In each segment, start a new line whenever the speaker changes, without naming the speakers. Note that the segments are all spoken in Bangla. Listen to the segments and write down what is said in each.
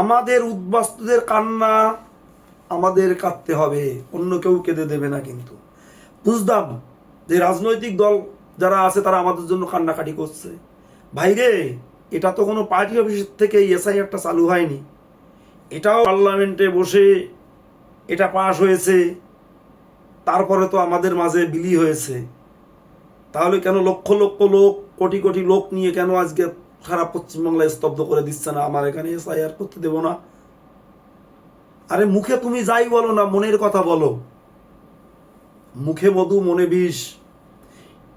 আমাদের উদ্বাস্তুদের কান্না আমাদের কাঁদতে হবে, অন্য কেউ কেঁদে দেবে না কিন্তু। বুঝতাম যে রাজনৈতিক দল যারা আছে তারা আমাদের জন্য কান্নাকাটি করছে। ভাইরে এটা তো কোনো পার্টি অফিস থেকে এসআই একটা চালু হয়নি। এটাও পার্লামেন্টে বসে এটা পাশ হয়েছে, তারপরে তো আমাদের মাঝে বিলি হয়েছে। তাহলে কেন লক্ষ লক্ষ লোক, কোটি কোটি লোক নিয়ে কেন আজকে সারা পশ্চিমবাংলায় স্তব্ধ করে দিচ্ছে না, আমার এখানে এসআইআর করতে দেবো না। আরে মুখে তুমি যাই বলো না, মনের কথা বলো। মুখে মধু মনে বিষ।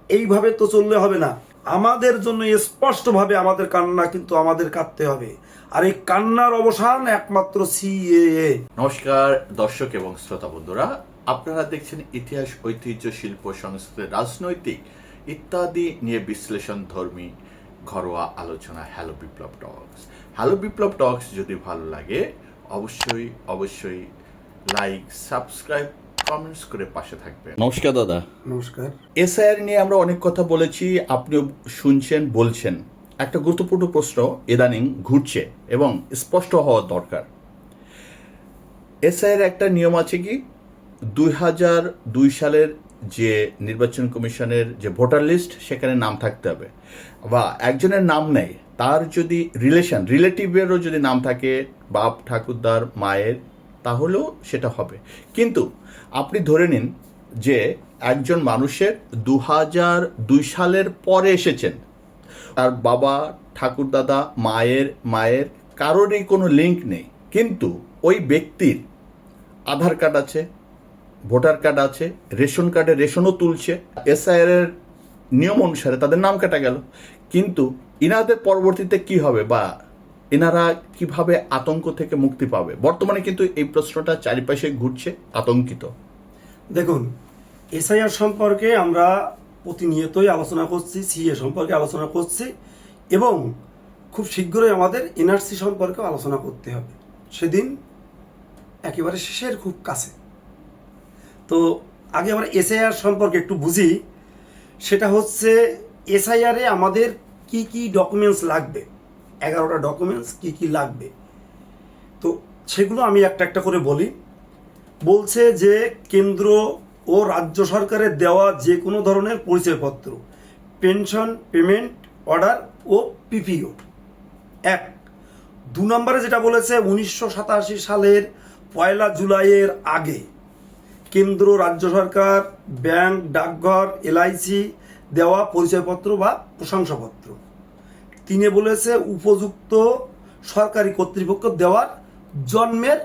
এইভাবে তো চললে হবে না। আমাদের জন্য স্পষ্টভাবে আমাদের কান্না কিন্তু আমাদের কাঁদতে হবে। আর এই কান্নার অবসান একমাত্র সিএএ
নমস্কার, দর্শক এবং শ্রোতা বন্ধুরা। আপনারা দেখছেন ইতিহাস, ঐতিহ্য, শিল্প, সংস্কৃতি, রাজনৈতিক ইত্যাদি নিয়ে বিশ্লেষণ ধর্মী ঘরোয়া আলোচনা হ্যালো বিপ্লব টক্স হ্যালো বিপ্লব টক্স যদি ভালো লাগে অবশ্যই অবশ্যই লাইক সাবস্ক্রাইব কমেন্টস করে পাশে থাকবেন। নমস্কার দাদা।
নমস্কার।
এসআইআর নিয়ে আমরা অনেক কথা বলেছি আপনিও শুনছেন বলছেন। একটা গুরুত্বপূর্ণ প্রশ্ন ইদানিং ঘুরছে এবং স্পষ্ট হওয়া দরকার। এসআইয়ের একটা নিয়ম আছে কি? দুই হাজার দুই সালের যে নির্বাচন কমিশনের যে ভোটার লিস্ট, সেখানে নাম থাকতে হবে। বা একজনের নাম নেই, তার যদি রিলেশন রিলেটিভেরও যদি নাম থাকে, বাপ, ঠাকুরদার, মায়ের, তাহলেও সেটা হবে। কিন্তু আপনি ধরে নিন যে একজন মানুষের দু হাজার দুই সালের পরে এসেছেন, তার বাবা, ঠাকুরদাদা, মায়ের মায়ের কারোরই কোনো লিঙ্ক নেই। কিন্তু ওই ব্যক্তির আধার কার্ড আছে ভোটার কার্ড আছে, রেশন কার্ডে রেশনও তুলছে, এসআইআর এর নিয়ম অনুসারে তাদের নাম কাটা গেল। কিন্তু ইনাদের পরবর্তীতে কি হবে বা এনারা কীভাবে আতঙ্ক থেকে মুক্তি পাবে? বর্তমানে কিন্তু এই প্রশ্নটা চারিপাশে ঘুরছে, আতঙ্কিত।
দেখুন, এসআইআর সম্পর্কে আমরা প্রতিনিয়তই আলোচনা করছি, সিএ সম্পর্কে আলোচনা করছি এবং খুব শীঘ্রই আমাদের এনআরসি সম্পর্কেও আলোচনা করতে হবে। সেদিন একেবারে শেষের খুব কাছে। তো আগে আমরা এসআইআর সম্পর্কে একটু বুঝি। সেটা হচ্ছে এসআইআরে আমাদের কি কি ডকুমেন্টস লাগবে? এগারোটা ডকুমেন্টস কি কি লাগবে? তো সেগুলো আমি একটা একটা করে বলি। বলছে যে কেন্দ্র ও রাজ্য সরকারের দেওয়া যে কোনো ধরনের পরিচয়পত্র, পেনশন, পেমেন্ট, অর্ডার ও পিপিও এক, দু নম্বরে যেটা বলেছে, উনিশশো সাতাশি সালের পয়লা জুলাইয়ের আগে কেন্দ্র, রাজ্য সরকার, ব্যাংক, ডাকঘর, এলআইসি দেওয়া পরিচয়পত্র বা প্রশংসাপত্র। তিনি বলেছে, উপযুক্ত সরকারি কর্তৃপক্ষ দেওয়ার জন্মের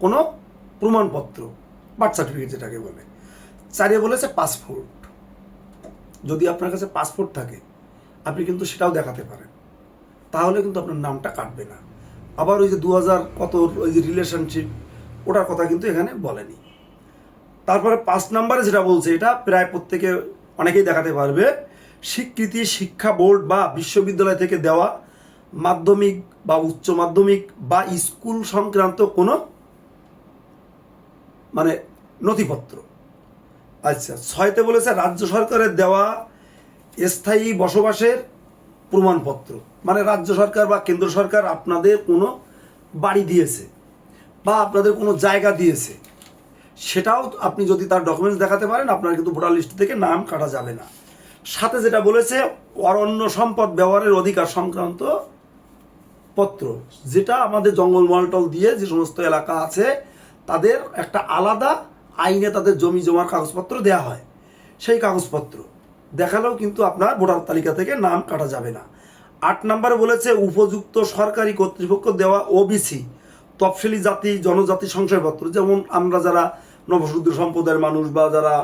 কোনো প্রমাণপত্র, বার্থ সার্টিফিকেট যেটাকে বলে। চারে বলেছে পাসপোর্ট। যদি আপনার কাছে পাসপোর্ট থাকে, আপনি কিন্তু সেটাও দেখাতে পারেন। তাহলে কিন্তু আপনার নামটা কাটবে না। আবার ওই যে দু হাজার কত ওই যে রিলেশনশিপ ওটার কথা কিন্তু এখানে বলেনি। তারপরে পাঁচ নম্বরে যেটা বলছে, এটা প্রায় প্রত্যেকে অনেকেই দেখাতে পারবে। স্বীকৃতি শিক্ষা বোর্ড বা বিশ্ববিদ্যালয় থেকে দেওয়া মাধ্যমিক বা উচ্চ মাধ্যমিক বা স্কুল সংক্রান্ত কোনো মানে নথিপত্র। আচ্ছা ছয়তে বলেছে, রাজ্য সরকারের দেওয়া স্থায়ী বসবাসের প্রমাণপত্র। মানে রাজ্য সরকার বা কেন্দ্র সরকার আপনাদের কোনো বাড়ি দিয়েছে বা আপনাদের কোনো জায়গা দিয়েছে। সেটাও আপনি যদি তার ডকুমেন্টস দেখাতে পারেন, আপনার কিন্তু ভোটার লিস্ট থেকে নাম কাটা যাবে না। সাথে যেটা বলেছে, অরণ্য সম্পদ ব্যবহারের অধিকার সংক্রান্ত পত্র, যেটা আমাদের জঙ্গল মহলটল দিয়ে যে সমস্ত এলাকা আছে, তাদের একটা আলাদা আইনে তাদের জমি জমার কাগজপত্র দেয়া হয়। সেই কাগজপত্র দেখালেও কিন্তু আপনার ভোটার তালিকা থেকে নাম কাটা যাবে না। আট নম্বরে বলেছে, উপযুক্ত সরকারি কর্তৃপক্ষ দেওয়া ওবিসি তফসিলি জাতি, জনজাতি সংশয়পত্র। যেমন আমরা যারা নবশুদ্ধ সম্প্রদায়ের মানুষ বা যারা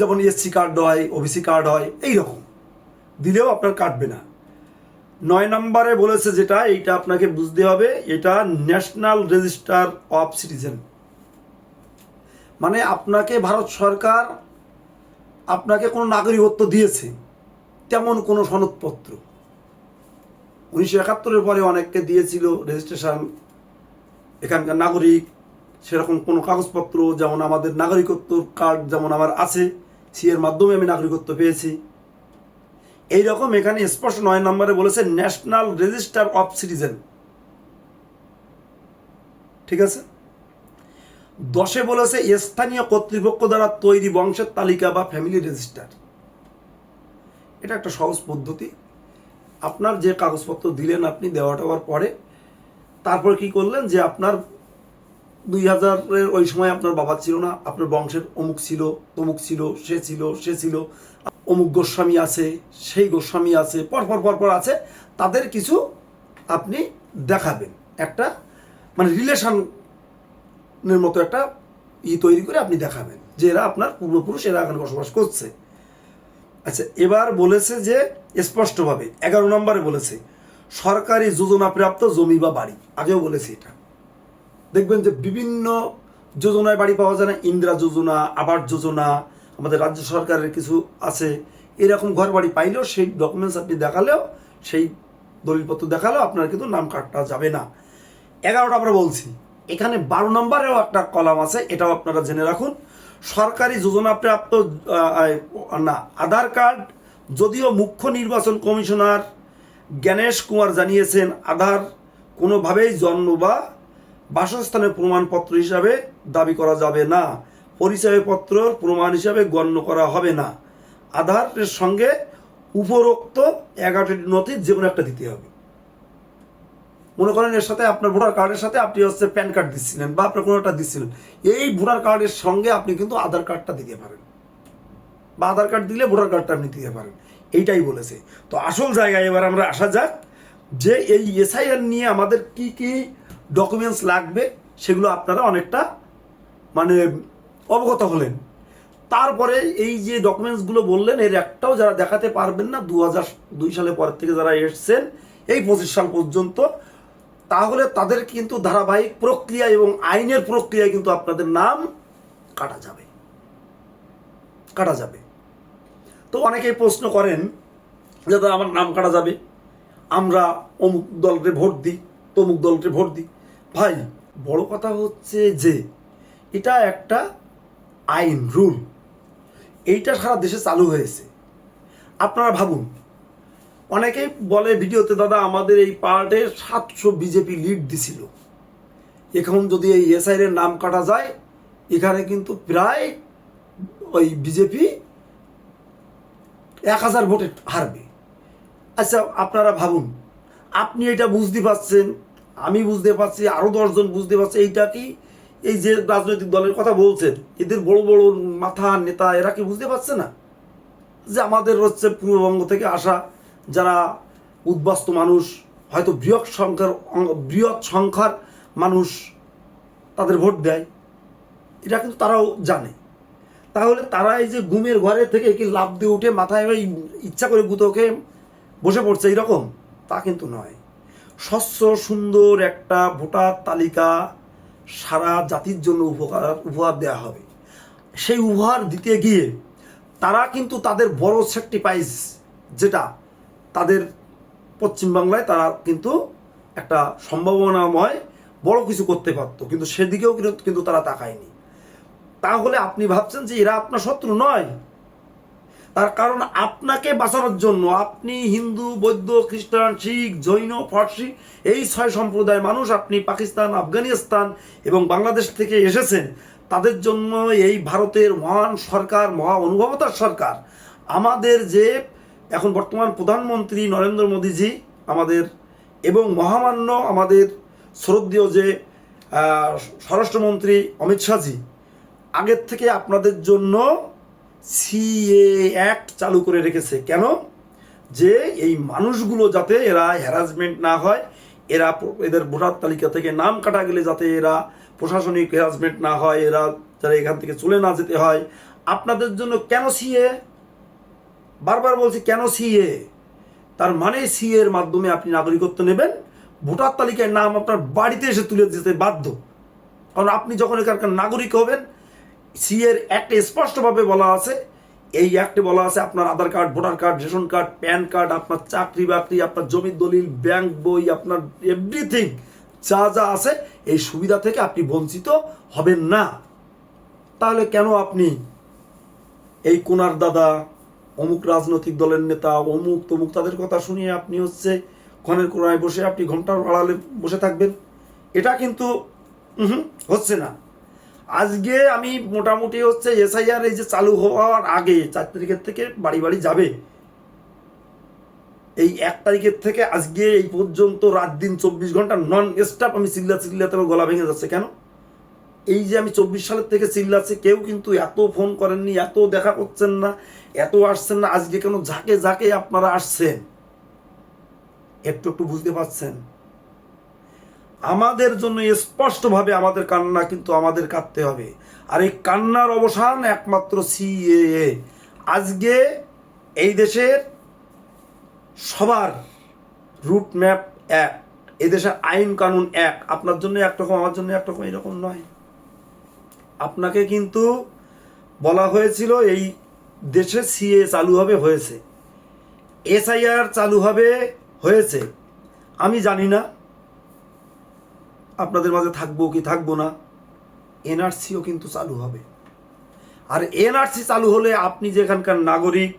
যেমন এসসি কার্ড হয় ওবিসি কার্ড হয় এই রকম দিলেও আপনার কাটবে না। নয় নম্বরে বলেছে যেটা, এইটা আপনাকে বুঝতে হবে, এটা ন্যাশনাল রেজিস্টার অফ সিটিজেন মানে আপনাকে ভারত সরকার আপনাকে কোনো নাগরিকত্ব দিয়েছে, তেমন কোনো সনদপত্র। উনিশশো একাত্তরের পরে অনেককে দিয়েছিল রেজিস্ট্রেশন এখানকার নাগরিক সেরকম কোনো কাগজপত্র যেমন আমাদের নাগরিকত্ব কার্ড যেমন আমার আছে, সি এর মাধ্যমে আমি নাগরিকত্ব পেয়েছি। এই রকম এখানে স্পষ্ট নয় নম্বরে বলেছে ন্যাশনাল রেজিস্টার অফ সিটিজেন। ঠিক আছে? দশে বলেছে স্থানীয় কর্তৃপক্ষ দ্বারা তৈরি বংশের তালিকা বা ফ্যামিলি রেজিস্টার এটা একটা সহজ পদ্ধতি। আপনার যে কাগজপত্র দিলেন আপনি দেওয়া পরে, তারপর কি করলেন যে আপনার দুই হাজারের ওই সময় আপনার বাবা ছিল না, আপনার বংশের অমুক ছিল, তমুক ছিল, সে ছিল সে ছিল, অমুক গোস্বামী আছে, সেই গোস্বামী আছে পরপর পরপর আছে, তাদের কিছু আপনি দেখাবেন। একটা মানে রিলেশনের মতো একটা ই তৈরি করে আপনি দেখাবেন যে এরা আপনার পূর্বপুরুষ, এরা এখানে বসবাস করছে। আচ্ছা এবার বলেছে যে স্পষ্টভাবে, এগারো নম্বরে বলেছে, সরকারি যোজনা প্রাপ্ত জমি বা বাড়ি, আগেও বলেছি এটা। দেখবেন যে বিভিন্ন যোজনায় বাড়ি পাওয়া যায় না, ইন্দিরা যোজনা, আবাস যোজনা, আমাদের রাজ্য সরকারের কিছু আছে। এরকম ঘর বাড়ি পাইলেও সেই ডকুমেন্টস আপনি দেখালেও, সেই দলিলপত্র দেখালেও আপনার কিন্তু নাম কাটা যাবে না। এগারোটা আমরা বলছি। এখানে বারো নম্বরেও একটা কলাম আছে, এটাও আপনারা জেনে রাখুন। সরকারি যোজনা প্রাপ্ত না, আধার কার্ড, যদিও মুখ্য নির্বাচন কমিশনার জ্ঞানেশ কুমার জানিয়েছেন, আধার কোনোভাবেই জন্ম বা বাসস্থানের প্রমাণপত্র হিসাবে দাবি করা যাবে না। পরিচয়পত্র প্রমাণ হিসাবে গণ্য করা হবে না। আধারের সঙ্গে উপরোক্ত এগারোটি নথি যে কোনো একটা দিতে হবে। মনে করেন এর সাথে আপনার ভোটার কার্ডের সাথে আপনি হচ্ছে প্যান কার্ড দিচ্ছিলেন বা আপনার কোনো একটা দিচ্ছিলেন এই ভোটার কার্ডের সঙ্গে আপনি কিন্তু আধার কার্ডটা দিতে পারেন। বা আধার কার্ড দিলে ভোটার কার্ডটা আপনি দিতে পারেন। এইটাই বলেছে। তো আসল জায়গায় এবার আমরা আসা যাক যে এই এসআইআর নিয়ে আমাদের কি কি ডকুমেন্টস লাগবে, সেগুলো আপনারা অনেকটা মানে অবগত হলেন। তারপরে এই যে ডকুমেন্টসগুলো বললেন, এর একটাও যারা দেখাতে পারবেন না দু হাজার দুই সালের পর থেকে যারা এসছেন, এই পঁচিশ সাল পর্যন্ত, তাহলে তাদের কিন্তু ধারাবাহিক প্রক্রিয়া এবং আইনের প্রক্রিয়ায় কিন্তু আপনাদের নাম কাটা যাবে। কাটা যাবে। তো অনেকেই প্রশ্ন করেন যে আমার নাম কাটা যাবে? আমরা অমুক দলকে ভোট দিই, তমুক দলকে ভোট দিই। ভাই, বড় কথা হচ্ছে যে, এটা একটা আইন, রুল। এইটা সারা দেশে চালু হয়েছে। আপনারা ভাবুন, অনেকেই বলে ভিডিওতে, দাদা, আমাদের এই পার্টে সাতশো বিজেপি লিড দিছিল। এখন যদি এই এসআইয়ের নাম কাটা যায়, এখানে কিন্তু প্রায় ওই বিজেপি এক হাজার ভোটে হারবে। আচ্ছা আপনারা ভাবুন, আপনি এটা বুঝতে পারছেন আমি বুঝতে পারছি আরও দশজন বুঝতে পারছে, এইটা কি? এই যে রাজনৈতিক দলের কথা বলছেন, এদের বড় বড় মাথা নেতা এরা কি বুঝতে পারছে না? যে আমাদের হচ্ছে পূর্ববঙ্গ থেকে আসা যারা উদ্বাস্ত মানুষ, হয়তো বৃহৎ সংখ্যার বৃহৎ সংখ্যার মানুষ তাদের ভোট দেয়, এটা কিন্তু তারাও জানে। তাহলে তারা এই যে ঘুমের ঘরে থেকে কি লাভ দিয়ে উঠে মাথায় ইচ্ছা করে গুঁতো খেয়ে বসে পড়ছে এইরকম তা কিন্তু নয়। স্বচ্ছ সুন্দর একটা ভোটার তালিকা সারা জাতির জন্য উপকার, উপহার দেওয়া হবে। সেই উপহার দিতে গিয়ে তারা কিন্তু তাদের বড় স্যাক্রিফাইস যেটা তাদের পশ্চিমবাংলায় তারা কিন্তু একটা সম্ভাবনাময় বড় কিছু করতে পারতো। কিন্তু সেদিকেও কিন্তু তারা তাকায়নি। তাহলে আপনি ভাবছেন যে এরা আপনার শত্রু নয়। তার কারণ আপনাকে বাঁচানোর জন্য আপনি হিন্দু, বৌদ্ধ, খ্রিস্টান, শিখ, জৈন, ফার্সি, এই ছয় সম্প্রদায়ের মানুষ আপনি পাকিস্তান, আফগানিস্তান এবং বাংলাদেশ থেকে এসেছেন, তাদের জন্য এই ভারতের মহান সরকার, মহা অনুভবতার সরকার। আমাদের যে এখন বর্তমান প্রধানমন্ত্রী নরেন্দ্র মোদীজি, আমাদের এবং মহামান্য আমাদের শ্রদ্ধীয় যে স্বরাষ্ট্রমন্ত্রী অমিত শাহজি, আগের থেকে আপনাদের জন্য সিএ অ্যাক্ট চালু করে রেখেছে। কেন? যে এই মানুষগুলো যাতে এরা হ্যারাসমেন্ট না হয়, এরা এদের ভোটার তালিকা থেকে নাম কাটা গেলে যাতে এরা প্রশাসনিক হ্যারাসমেন্ট না হয়, এরা যারা এখান থেকে চলে না যেতে হয়, আপনাদের জন্য কেন সিএ বারবার বলছি, কেন সিএ তার মানে সিএ এর মাধ্যমে আপনি নাগরিকত্ব নেবেন, ভোটার তালিকায় নাম আপনার বাড়িতে এসে তুলে যেতে বাধ্য। কারণ আপনি যখন এখানকার নাগরিক হবেন সি এর অ্যাক্টে স্পষ্টভাবে বলা আছে, এই অ্যাক্টে বলা আছে আপনার Aadhaar card, voter card, ration card, PAN card, আপনার চাকরি বাকরি, আপনার জমির দলিল, ব্যাংক বই, আপনার এভরিথিং যা যা আছে, এই সুবিধা থেকে আপনি বঞ্চিত হবেন না। তাহলে কেন আপনি এই কোনার দাদা, অমুক রাজনৈতিক দলের নেতা, অমুক তমুক, তাদের কথা শুনিয়ে আপনি হচ্ছে ক্ষণের কোনায় বসে আপনি ঘণ্টার আড়ালে বসে থাকবেন? এটা কিন্তু হচ্ছে না। আজকে আমি মোটামুটি হচ্ছে এসআইআর এই যে চালু হওয়ার আগে চার তারিখের থেকে বাড়ি বাড়ি যাবে। এই এক তারিখের থেকে আজকে এই পর্যন্ত রাত দিন চব্বিশ ঘণ্টা নন স্টপ আমি চিল্লা চিল্লাতে আমার গলা ভেঙে যাচ্ছে কেন? এই যে আমি চব্বিশ সালের থেকে চিল্লাচ্ছি কেউ কিন্তু এত ফোন করেননি, এত দেখা করছেন না, এত আসছেন না, আজকে কেন ঝাঁকে ঝাঁকে আপনারা আসছেন? একটু একটু বুঝতে পারছেন? আমাদের জন্য স্পষ্টভাবে আমাদের কান্না কিন্তু আমাদের কাঁদতে হবে। আর এই কান্নার অবসান একমাত্র সিএএ। আজকে এই দেশের সবার রুট ম্যাপ এক, এই দেশের আইন কানুন এক। আপনার জন্য একরকম আমার জন্য একরকম এরকম নয়। আপনাকে কিন্তু বলা হয়েছিল এই দেশে সিএ চালু হবে, হয়েছে। এসআইআর চালু হবে, হয়েছে। আমি জানি না। আপনাদের মাঝে থাকব কি থাকব না, এনআরসিও কিন্তু চালু হবে। আর এনআরসি চালু হলে আপনি যেখানকার নাগরিক,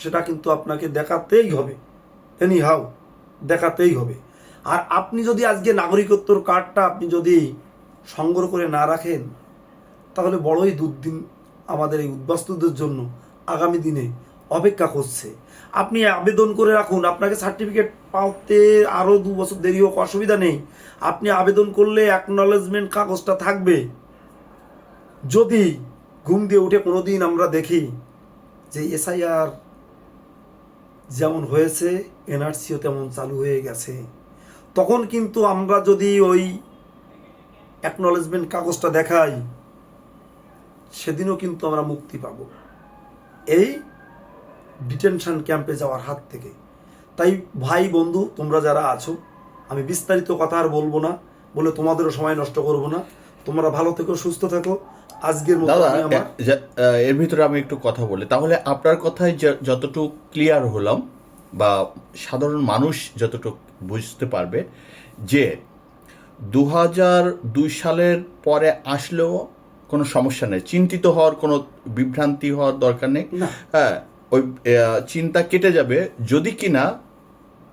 সেটা কিন্তু আপনাকে দেখাতেই হবে। এনি হাউ দেখাতেই হবে। আর আপনি যদি আজকে নাগরিকত্বর কার্ডটা আপনি যদি সংগ্রহ করে না রাখেন, তাহলে বড়ই দুর্দিন আমাদের এই উদ্বাস্তুদের জন্য। আগামী দিনে অপেক্ষা করছে। আপনি আবেদন করে রাখুন, আপনাকে সার্টিফিকেট পাওয়াতে আরও দু বছর দেরি হোক, অসুবিধা নেই। আপনি আবেদন করলে অ্যাকনলেজমেন্ট কাগজটা থাকবে। যদি ঘুম দিয়ে উঠে কোনো দিন আমরা দেখি যে এসআইআর যেমন হয়েছে, এনআরসিও তেমন চালু হয়ে গেছে, তখন কিন্তু আমরা যদি ওই অ্যাকনলেজমেন্ট কাগজটা দেখাই, সেদিনও কিন্তু আমরা মুক্তি পাব। এই ডিটেনশন ক্যাম্পে যাওয়ার হাত থেকে। তাই ভাই বন্ধু তোমরা যারা আছো আমি বিস্তারিত কথা আর বলব না বলে তোমাদেরও সময় নষ্ট করব না। তোমরা ভালো থেকো সুস্থ থাকো। আজকের
দাদা এর ভিতরে আমি একটু কথা বলি। তাহলে আপনার কথায় যতটুকু ক্লিয়ার হলাম বা সাধারণ মানুষ যতটুকু বুঝতে পারবে যে দু হাজার দুই সালের পরে আসলেও কোনো সমস্যা নেই। চিন্তিত হওয়ার কোনো বিভ্রান্তি হওয়ার দরকার নেই। হ্যাঁ ওই চিন্তা কেটে যাবে যদি কিনা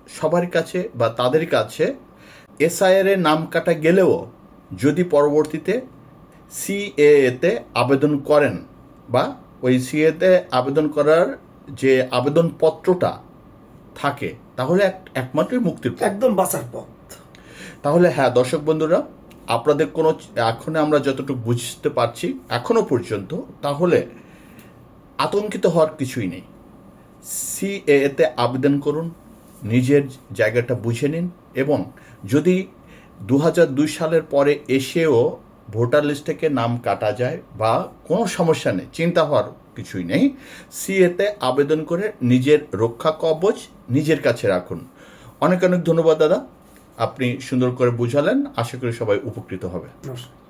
সবার কাছে বা তাদের কাছে এসআইআর এর নাম কাটা গেলেও যদি পরবর্তীতে সিএতে আবেদন করেন বা ওই সিএতে আবেদন করার যে আবেদনপত্রটা থাকে তাহলে এক- একমাত্রই মুক্তির
একদম বাঁচার পথ।
তাহলে হ্যাঁ দর্শক বন্ধুরা আপনাদের কোনো এখন আমরা যতটুকু বুঝতে পারছি এখনও পর্যন্ত তাহলে আতঙ্কিত হওয়ার কিছুই নেই। সিএতে আবেদন করুন, নিজের জায়গাটা বুঝে নিন এবং যদি দু দুই সালের পরে এসেও ভোটার লিস্ট থেকে নাম কাটা যায় বা কোনো সমস্যা নেই, চিন্তা হওয়ার কিছুই নেই সিএতে আবেদন করে নিজের রক্ষা কবচ নিজের কাছে রাখুন। অনেক অনেক ধন্যবাদ দাদা, আপনি সুন্দর করে বুঝালেন, আশা করি সবাই উপকৃত হবে।
নমস্কার।